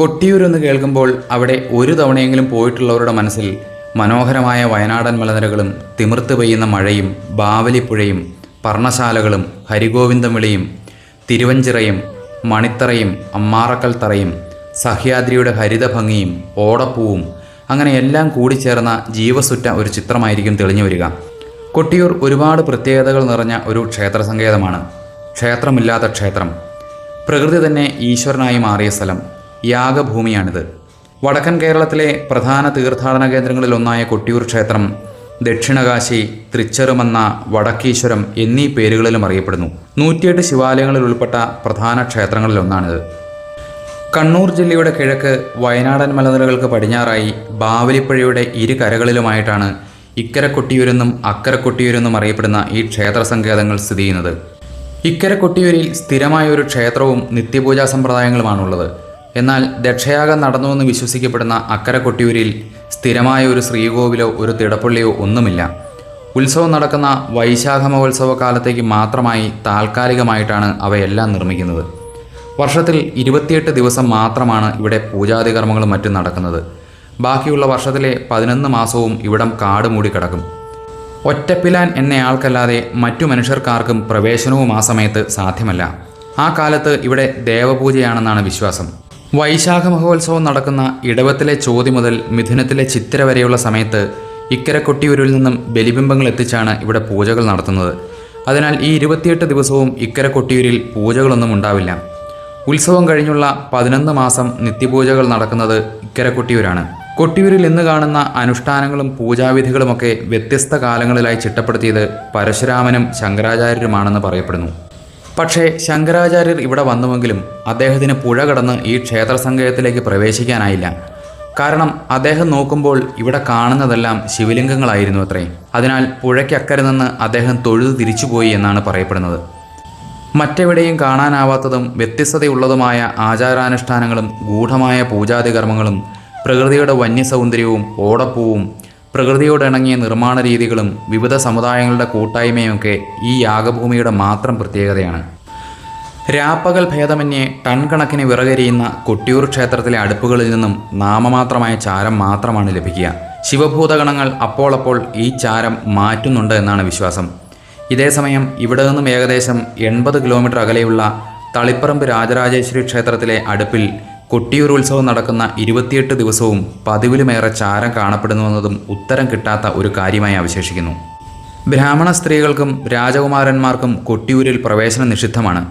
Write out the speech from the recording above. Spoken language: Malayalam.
കൊട്ടിയൂർ എന്ന് കേൾക്കുമ്പോൾ അവിടെ ഒരു തവണയെങ്കിലും പോയിട്ടുള്ളവരുടെ മനസ്സിൽ മനോഹരമായ വയനാടൻ മലനിരകളും തിമിർത്ത് പെയ്യുന്ന മഴയും ബാവലിപ്പുഴയും പർണശാലകളും ഹരിഗോവിന്ദം വിളിയും തിരുവഞ്ചിറയും മണിത്തറയും അമ്മാറക്കൽ തറയും സഹ്യാദ്രിയുടെ ഹരിതഭംഗിയും ഓടപ്പൂവും അങ്ങനെ എല്ലാം കൂടി ചേർന്ന ജീവസുറ്റ ഒരു ചിത്രമായിരിക്കും തെളിഞ്ഞു വരിക. കൊട്ടിയൂർ ഒരുപാട് പ്രത്യേകതകൾ നിറഞ്ഞ ഒരു ക്ഷേത്ര സങ്കേതമാണ് ക്ഷേത്രമില്ലാത്ത ക്ഷേത്രം. പ്രകൃതി തന്നെ ഈശ്വരനായി മാറിയ സ്ഥലം. യാഗഭൂമിയാണിത്. വടക്കൻ കേരളത്തിലെ പ്രധാന തീർത്ഥാടന കേന്ദ്രങ്ങളിലൊന്നായ കൊട്ടിയൂർ ക്ഷേത്രം ദക്ഷിണകാശി തൃച്ചെറുമന്ന വടക്കീശ്വരം എന്നീ പേരുകളിലും അറിയപ്പെടുന്നു. നൂറ്റിയെട്ട് ശിവാലയങ്ങളിൽ ഉൾപ്പെട്ട പ്രധാന ക്ഷേത്രങ്ങളിലൊന്നാണിത്. കണ്ണൂർ ജില്ലയുടെ കിഴക്ക് വയനാടൻ മലനിരകൾക്ക് പടിഞ്ഞാറായി ബാവലിപ്പുഴയുടെ ഇരു കരകളിലുമായിട്ടാണ് ഇക്കര കൊട്ടിയൂരെന്നും അക്കര കൊട്ടിയൂരെന്നും അറിയപ്പെടുന്ന ഈ ക്ഷേത്ര സങ്കേതങ്ങൾ സ്ഥിതി ചെയ്യുന്നത്. ഇക്കര കൊട്ടിയൂരിൽ സ്ഥിരമായ ഒരു ക്ഷേത്രവും നിത്യപൂജാ സമ്പ്രദായങ്ങളുമാണുള്ളത്. എന്നാൽ ദക്ഷയാഗം നടന്നുവെന്ന് വിശ്വസിക്കപ്പെടുന്ന അക്കര കൊട്ടിയൂരിൽ സ്ഥിരമായ ഒരു ശ്രീകോവിലോ ഒരു തിടപ്പള്ളിയോ ഒന്നുമില്ല. ഉത്സവം നടക്കുന്ന വൈശാഖ മഹോത്സവ കാലത്തേക്ക് മാത്രമായി താൽക്കാലികമായിട്ടാണ് അവയെല്ലാം നിർമ്മിക്കുന്നത്. വർഷത്തിൽ ഇരുപത്തിയെട്ട് ദിവസം മാത്രമാണ് ഇവിടെ പൂജാതി കർമ്മങ്ങളും മറ്റും നടക്കുന്നത്. ബാക്കിയുള്ള വർഷത്തിലെ പതിനൊന്ന് മാസവും ഇവിടം കാട് മൂടി കിടക്കും ഒറ്റപ്പിലാൻ എന്നയാൾക്കല്ലാതെ മറ്റു മനുഷ്യർക്കാർക്കും പ്രവേശനവും ആ സമയത്ത് സാധ്യമല്ല. ആ കാലത്ത് ഇവിടെ ദേവപൂജയാണെന്നാണ് വിശ്വാസം. വൈശാഖ മഹോത്സവം നടക്കുന്ന ഇടവത്തിലെ ചോതി മുതൽ മിഥുനത്തിലെ ചിത്തിര വരെയുള്ള സമയത്ത് ഇക്കര കൊട്ടിയൂരിൽ നിന്നും ബലിബിംബങ്ങൾ എത്തിച്ചാണ് ഇവിടെ പൂജകൾ നടത്തുന്നത്. അതിനാൽ ഈ ഇരുപത്തിയെട്ട് ദിവസവും ഇക്കര കൊട്ടിയൂരിൽ പൂജകളൊന്നും ഉണ്ടാവില്ല. ഉത്സവം കഴിഞ്ഞുള്ള പതിനൊന്ന് മാസം നിത്യപൂജകൾ നടക്കുന്നത് ഇക്കര കൊട്ടിയൂരാണ് കൊട്ടിയൂരിൽ ഇന്ന് കാണുന്ന അനുഷ്ഠാനങ്ങളും പൂജാവിധികളുമൊക്കെ വ്യത്യസ്ത കാലങ്ങളിലായി ചിട്ടപ്പെടുത്തിയത് പരശുരാമനും ശങ്കരാചാര്യരുമാണെന്ന് പറയപ്പെടുന്നു. പക്ഷേ ശങ്കരാചാര്യർ ഇവിടെ വന്നുവെങ്കിലും അദ്ദേഹത്തിന് പുഴ കടന്ന് ഈ ക്ഷേത്ര സങ്കേതത്തിലേക്ക് പ്രവേശിക്കാനായില്ല. കാരണം അദ്ദേഹം നോക്കുമ്പോൾ ഇവിടെ കാണുന്നതെല്ലാം ശിവലിംഗങ്ങളായിരുന്നു അത്രേ. അതിനാൽ പുഴയ്ക്കക്കരെ നിന്ന് അദ്ദേഹം തൊഴുതു തിരിച്ചുപോയി എന്നാണ് പറയപ്പെടുന്നത്. മറ്റെവിടെയും കാണാനാവാത്തതും വ്യത്യസ്തതയുള്ളതുമായ ആചാരാനുഷ്ഠാനങ്ങളും ഗൂഢമായ പൂജാതി കർമ്മങ്ങളും പ്രകൃതിയുടെ വന്യസൗന്ദര്യവും ഓടപ്പൂവും പ്രകൃതിയോടിണങ്ങിയ നിർമ്മാണ രീതികളും വിവിധ സമുദായങ്ങളുടെ കൂട്ടായ്മയുമൊക്കെ ഈ യാഗഭൂമിയുടെ മാത്രം പ്രത്യേകതയാണ്. രാപ്പകൽ ഭേദമന്യേ ടൺ കണക്കിന് വിറകരിയുന്ന കൊട്ടിയൂർ ക്ഷേത്രത്തിലെ അടുപ്പുകളിൽ നിന്നും നാമമാത്രമായ ചാരം മാത്രമാണ് ലഭിക്കുക. ശിവഭൂതഗണങ്ങൾ അപ്പോളപ്പോൾ ഈ ചാരം മാറ്റുന്നുണ്ട് എന്നാണ് വിശ്വാസം. ഇതേസമയം ഇവിടെ നിന്നും ഏകദേശം എൺപത് കിലോമീറ്റർ അകലെയുള്ള തളിപ്പറമ്പ് രാജരാജേശ്വരി ക്ഷേത്രത്തിലെ അടുപ്പിൽ കൊട്ടിയൂർ ഉത്സവം നടക്കുന്ന ഇരുപത്തിയെട്ട് ദിവസവും പതിവിലുമേറെ ചാരം കാണപ്പെടുന്നുവെന്നതും ഉത്തരം കിട്ടാത്ത ഒരു കാര്യമായി അവശേഷിക്കുന്നു. ബ്രാഹ്മണ സ്ത്രീകൾക്കും രാജകുമാരന്മാർക്കും കൊട്ടിയൂരിൽ പ്രവേശനം നിഷിദ്ധമാണ്.